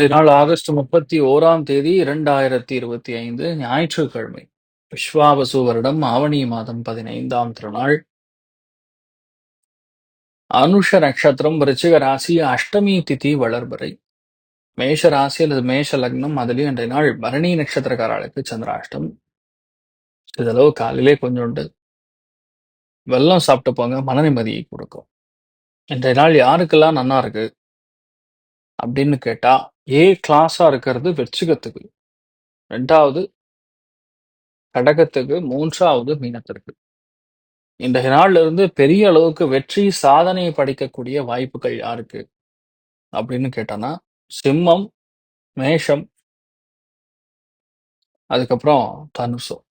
இந்த நாள் ஆகஸ்ட் முப்பத்தி ஓராம் தேதி இரண்டாயிரத்தி இருபத்தி ஐந்து ஞாயிற்றுக்கிழமை. விஸ்வாவசு வருடம் ஆவணி மாதம் பதினைந்தாம் திருநாள். அனுஷ நட்சத்திரம் விருச்சிக ராசி அஷ்டமி திதி வளர்பறை. மேஷ ராசி அல்லது மேஷ லக்னம் அதுலயும் இன்றைய நாள் பரணி நட்சத்திரக்காரர்களுக்கு சந்திராஷ்டம். இதளவு காலையிலே கொஞ்சோண்டு வெள்ளம் சாப்பிட்டு போங்க மன நிம்மதியை கொடுக்கும். இன்றைய நாள் யாருக்கெல்லாம் நன்னா இருக்கு? அப்படின்னு கேட்டா ஏ கிளாஸா இருக்கிறது வெற்றிகத்துக்கு. ரெண்டாவது கடகத்துக்கு. மூன்றாவது மீனத்திற்கு. இன்றைய நாள்ல இருந்து பெரிய அளவுக்கு வெற்றி சாதனையை படைக்கக்கூடிய வாய்ப்புகள் யாருக்கு? அப்படின்னு கேட்டோம்னா சிம்மம் மேஷம் அதுக்கப்புறம் தனுசம்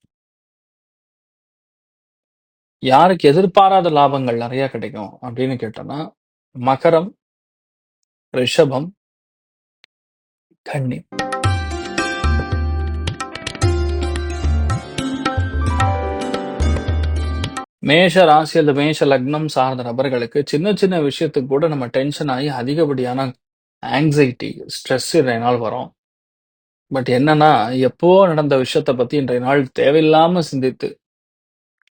யாருக்கு எதிர்பாராத லாபங்கள் நிறைய கிடைக்கும் அப்படின்னு கேட்டோம்னா மகரம் ரிஷபம் கண்ணி மேஷ ராசி அல்லது மேஷ லக்னம் சார்ந்த நபர்களுக்கு சின்ன சின்ன விஷயத்துக்கு கூட நம்ம டென்ஷன் ஆகி அதிகப்படியான ஆங்ஸைட்டி ஸ்ட்ரெஸ் இன்றைய நாள் வரும். பட் என்னன்னா எப்போ நடந்த விஷயத்த பத்தி இன்றைய நாள் தேவையில்லாம சிந்தித்து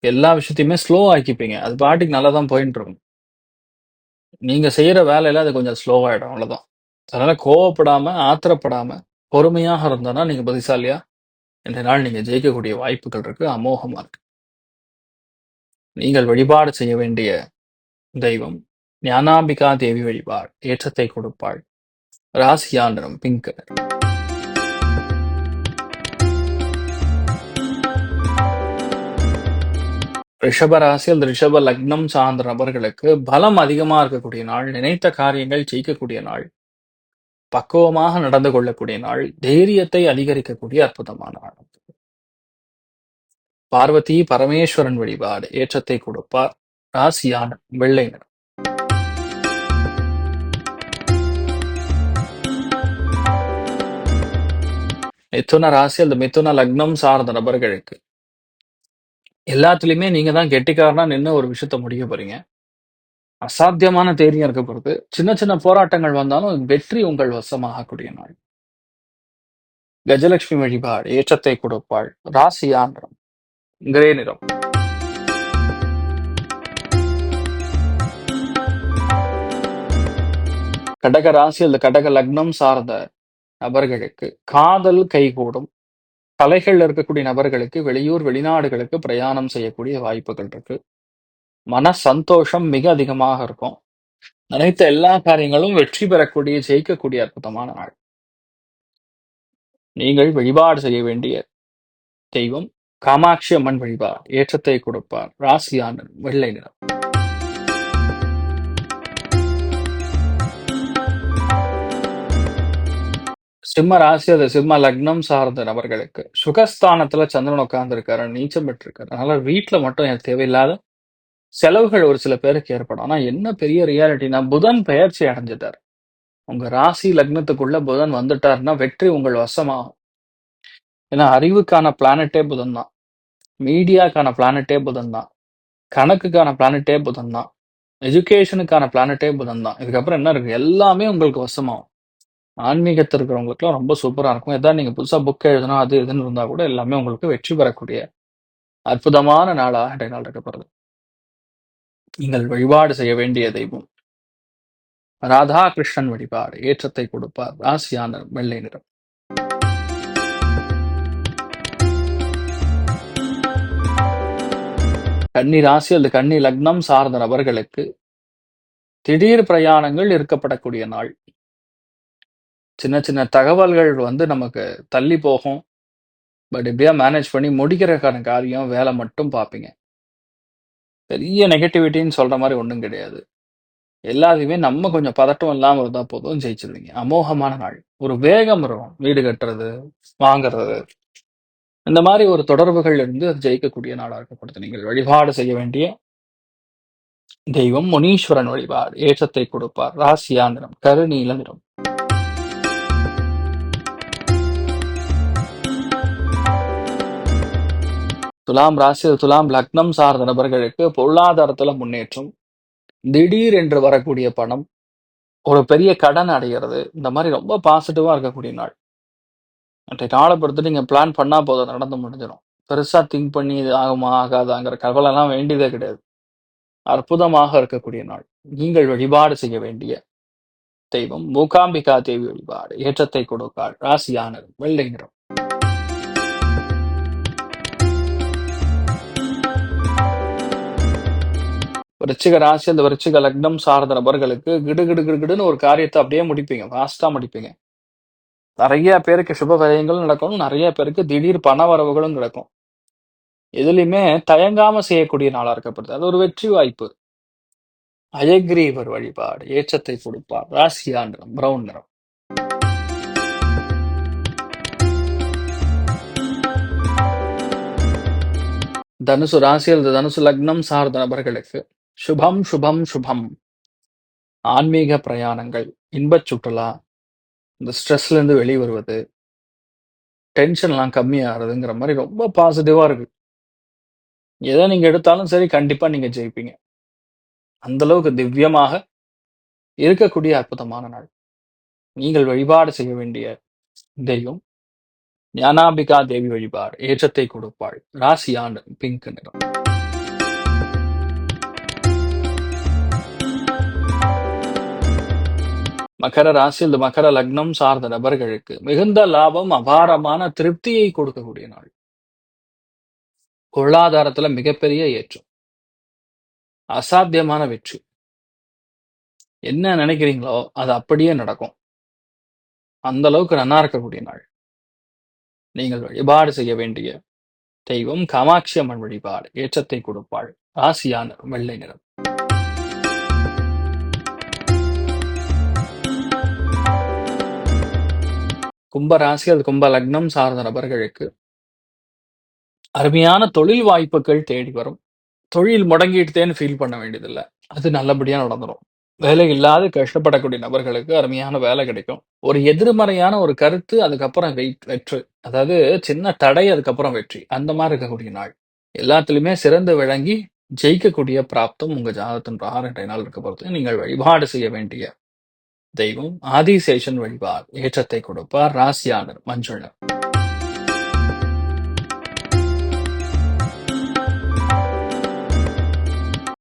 எல்லா விஷயத்தையுமே ஸ்லோ ஆக்கிப்பீங்க. அது பாட்டுக்கு நல்லா தான் போயிட்டு இருக்கும் நீங்க செய்யற வேலையில அது கொஞ்சம் ஸ்லோ ஆயிடும் அவ்வளவுதான். அதனால கோவப்படாம ஆத்திரப்படாம பொறுமையாக இருந்தோம்னா நீங்க புத்திசாலியா? இந்த நாள் நீங்க ஜெயிக்கக்கூடிய வாய்ப்புகள் இருக்கு. அமோகமா இருக்கு. நீங்கள் வழிபாடு செய்ய வேண்டிய தெய்வம் ஞானாம்பிகா தேவி வழிபாடு. ஏற்றத்தை கொடுப்பாள். ராசியாண்டனம் பிங்க் கலர். ரிஷப ராசி ரிஷப லக்னம் சார்ந்த நபர்களுக்கு பலம் அதிகமா இருக்கக்கூடிய நாள் நினைத்த காரியங்கள் ஜெயிக்கக்கூடிய நாள். பக்குவமாக நடந்து கொள்ளக்கூடிய நாள் தைரியத்தை அதிகரிக்கக்கூடிய அற்புதமான நாள். பார்வதி பரமேஸ்வரன் வழிபாடு ஏற்றத்தை கொடுப்பார். ராசியான வெள்ளை நிறம். மிதுன ராசி அந்த மிதுன லக்னம் சார்ந்த நபர்களுக்கு எல்லாத்துலயுமே நீங்க தான் கெட்டிக்காரனா நின்று ஒரு விஷயத்த முடிக்க போறீங்க. அசாத்தியமான தைரியம் இருக்க பொறுத்து சின்ன சின்ன போராட்டங்கள் வந்தாலும் வெற்றி உங்கள் வசமாகக்கூடிய நாள். கஜலட்சுமி வழிபாடு ஏற்றத்தை கொடுப்பாள் ராசியா கிரே நிறம். கடக ராசி அல்லது கடக லக்னம் சார்ந்த நபர்களுக்கு காதல் கைகூடும். கலைகள் இருக்கக்கூடிய நபர்களுக்கு வெளியூர் வெளிநாடுகளுக்கு பிரயாணம் செய்யக்கூடிய வாய்ப்புகள் இருக்கு. மன சந்தோஷம் மிக அதிகமாக இருக்கும். நினைத்த எல்லா காரியங்களும் வெற்றி பெறக்கூடிய ஜெயிக்கக்கூடிய அற்புதமான நாள். நீங்கள் வழிபாடு செய்ய வேண்டிய தெய்வம் காமாட்சி அம்மன் வழிபாடு. ஏற்றத்தை கொடுப்பார். ராசியான வெள்ளை நிறம். சிம்ம ராசி அது சிம்ம லக்னம் சார்ந்த நபர்களுக்கு சுகஸ்தானத்துல சந்திரன் உட்கார்ந்து இருக்காரு நீச்சம் பெற்றிருக்காரு. அதனால வீட்டுல மட்டும் எனக்கு தேவையில்லாத செலவுகள் ஒரு சில பேருக்கு ஏற்படும். ஆனா என்ன பெரிய ரியாலிட்டினா புதன் பெயர்ச்சி அடைஞ்சிட்டார். உங்க ராசி லக்னத்துக்குள்ள புதன் வந்துட்டாருன்னா வெற்றி உங்கள் வசமாகும். ஏன்னா அறிவுக்கான பிளானட்டே புதன் தான். மீடியாக்கான பிளானட்டே புதன் தான். கணக்குக்கான பிளானட்டே புதன் தான். எஜுகேஷனுக்கான பிளானட்டே புதன் தான். இதுக்கப்புறம் என்ன இருக்கு? எல்லாமே உங்களுக்கு வசமாகும். ஆன்மீகத்தில் இருக்கிறவங்களுக்குலாம் ரொம்ப சூப்பராக இருக்கும். எதாவது நீங்கள் புதுசாக புக் எழுதணும் அது இதுன்னு இருந்தால் கூட எல்லாமே உங்களுக்கு வெற்றி பெறக்கூடிய அற்புதமான நாளாக இன்றைய நாள் இருக்க நீங்கள் வழிபாடு செய்ய வேண்டிய தெய்வம். ராதா கிருஷ்ணன் வழிபாடு ஏற்றத்தை கொடுப்பார் ராசியான வெள்ளை நிறம். கன்னி ராசி அல்லது கன்னி லக்னம் சார்ந்த நபர்களுக்கு திடீர் பிரயாணங்கள் இருக்கப்படக்கூடிய நாள். சின்ன சின்ன தகவல்கள் வந்து நமக்கு தள்ளி போகும். பட் இப்படியா மேனேஜ் பண்ணி முடிக்கிறக்கான காரியம் வேலை மட்டும் பார்ப்பீங்க. பெரிய நெகட்டிவிட்டின்னு சொல்ற மாதிரி ஒன்றும் கிடையாது. எல்லாத்தையுமே நம்ம கொஞ்சம் பதட்டம் இல்லாமல் இருந்தால் போதும் ஜெயிச்சிருவீங்க. அமோகமான நாள். ஒரு வேகம் இருக்கும் வீடு கட்டுறது வாங்குறது. இந்த மாதிரி ஒரு தொடர்புகள் இருந்து அது ஜெயிக்கக்கூடிய நாளாக இருக்கப்படுது. நீங்கள் வழிபாடு செய்ய வேண்டிய தெய்வம் முனீஸ்வரன் வழிபாடு. ஏற்றத்தை கொடுப்பார். ராசியா நிறம். கருநீல நிறம். துலாம் ராசி துலாம் லக்னம் சார்ந்த நபர்களுக்கு பொருளாதாரத்துல முன்னேற்றம் திடீர் என்று வரக்கூடிய பணம் ஒரு பெரிய கடன் அடைகிறது. இந்த மாதிரி ரொம்ப பாசிட்டிவா இருக்கக்கூடிய நாள். அன்றைய நாளை பொறுத்து நீங்க பிளான் பண்ணா போதும். நடந்து முடிஞ்சிடும். பெருசா திங்க் பண்ணி இது ஆகுமா ஆகாதாங்கிற கவலை எல்லாம் வேண்டியதே கிடையாது. அற்புதமாக இருக்கக்கூடிய நாள். நீங்கள் வழிபாடு செய்ய வேண்டிய தெய்வம். மூகாம்பிகா தேவி வழிபாடு. ஏற்றத்தை கொடுக்காள் ராசியான வெள்ளை நிறம். விருச்சிக ராசி அந்த விருச்சிக லக்னம் சார்ந்த நபர்களுக்கு கிடு கிடு கிடுன்னு ஒரு காரியத்தை அப்படியே முடிப்பீங்க. ஃபாஸ்டா முடிப்பீங்க. நிறைய பேருக்கு சுப விரயங்களும் நடக்கும் நிறைய பேருக்கு திடீர் பண வரவுகளும் நடக்கும் எதுலையுமே தயங்காம செய்யக்கூடிய நாளா இருக்கப்படுது. அது ஒரு வெற்றி வாய்ப்பு. அயக்ரீவர் வழிபாடு ஏற்றத்தை கொடுப்பார். ராசியா நிறம் பிரவுன் நிறம். தனுசு ராசி தனுசு லக்னம் சார்ந்த நபர்களுக்கு சுபம் சுபம் சுபம். ஆன்மீக பிரயாணங்கள் இன்பச் சுற்றுலா இந்த ஸ்ட்ரெஸ்ல இருந்து வெளியே வருவது டென்ஷன்லாம் கம்மியாகிறதுங்கிற மாதிரி ரொம்ப பாசிட்டிவா இருக்கு. எதை நீங்க எடுத்தாலும் சரி கண்டிப்பா நீங்க ஜெயிப்பீங்க. அந்த அளவுக்கு திவ்யமாக இருக்கக்கூடிய அற்புதமான நாள். நீங்கள் வழிபாடு செய்ய வேண்டிய தெய்வம் ஞானாம்பிகா தேவி வழிபாடு ஏற்றத்தை கொடுப்பாள். ராசி ஆண்டு பிங்க் நிறம். மகர ராசி இந்த மகர லக்னம் சார்ந்த நபர்களுக்கு மிகுந்த லாபம் அபாரமான திருப்தியை கொடுக்கக்கூடிய நாள். பொருளாதாரத்துல மிகப்பெரிய ஏற்றம். அசாத்தியமான வெற்றி. என்ன நினைக்கிறீங்களோ அது அப்படியே நடக்கும். அந்த அளவுக்கு நன்னா இருக்கக்கூடிய நாள். நீங்கள் வழிபாடு செய்ய வேண்டிய தெய்வம் காமாட்சி அம்மன் வழிபாடு ஏற்றத்தை கொடுப்பாள். ராசியான வெள்ளை நிறம். கும்ப ராசி அது கும்ப லக்னம் சார்ந்த நபர்களுக்கு அருமையான தொழில் வாய்ப்புகள் தேடி வரும். தொழில் முடங்கிட்டுதேன்னு ஃபீல் பண்ண வேண்டியதில்லை. அது நல்லபடியா நடந்துரும். வேலை இல்லாத கஷ்டப்படக்கூடிய நபர்களுக்கு அருமையான வேலை கிடைக்கும். ஒரு எதிர்மறையான ஒரு கருத்து அதுக்கப்புறம் வெயிட் வெற்று. அதாவது சின்ன தடை அதுக்கப்புறம் வெற்றி. அந்த மாதிரி இருக்கக்கூடிய நாள். எல்லாத்துலயுமே சிறந்து விளங்கி ஜெயிக்கக்கூடிய பிராப்தம் உங்க ஜாதகத்தின் பிரகாரம் நாள் இருக்க பொறுத்து நீங்கள் வழிபாடு செய்ய வேண்டிய தெய்வம் ஆதிசேஷன் வழிபார் ஏற்றத்தை கொடுப்பார் ராசியாளர் மஞ்சள்.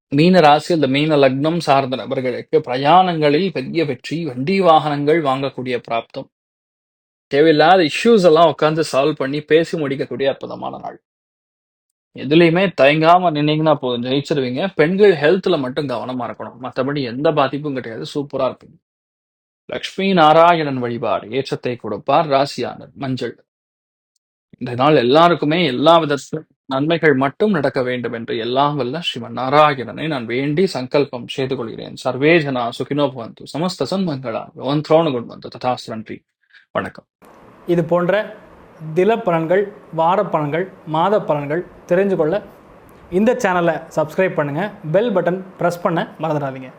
மீன ராசி அந்த மீன லக்னம் சார்ந்த நபர்களுக்கு பிரயாணங்களில் பெரிய வெற்றி வண்டி வாகனங்கள் வாங்கக்கூடிய பிராப்தம். தேவையில்லாத இஷ்யூஸ் எல்லாம் உட்காந்து சால்வ் பண்ணி பேசி முடிக்கக்கூடிய அற்புதமான நாள். எதுலையுமே தயங்காம நின்னீங்கன்னா போதும் ஜெயிச்சிருவீங்க. பெண்கள் ஹெல்த்ல மட்டும் கவனமா இருக்கணும். மற்றபடி எந்த பாதிப்பும் கிடையாது. சூப்பரா இருப்பீங்க. லக்ஷ்மி நாராயணன் வழிபாடு ஏற்றத்தை கொடுப்பார் ராசியானர் மஞ்சள். இந்த நாள் எல்லாருக்குமே எல்லா விதத்திலும் நன்மைகள் மட்டும் நடக்க வேண்டும் என்று எல்லாம் வல்ல ஸ்ரீமன் நாராயணனை நான் வேண்டி சங்கல்பம் செய்து கொள்கிறேன். சர்வே ஜனா சுகினோ பவந்து சமஸ்த சன்மங்களா ஒன் த்ரோணு குண் வந்து ததாஸ்ரன்றி வணக்கம். இது போன்ற தில பலன்கள் வார பலன்கள் மாத பலன்கள் தெரிஞ்சு கொள்ள இந்த சேனலை சப்ஸ்கிரைப் பண்ணுங்கள் பெல் பட்டன் ப்ரெஸ் பண்ண மறந்துடாதீங்க.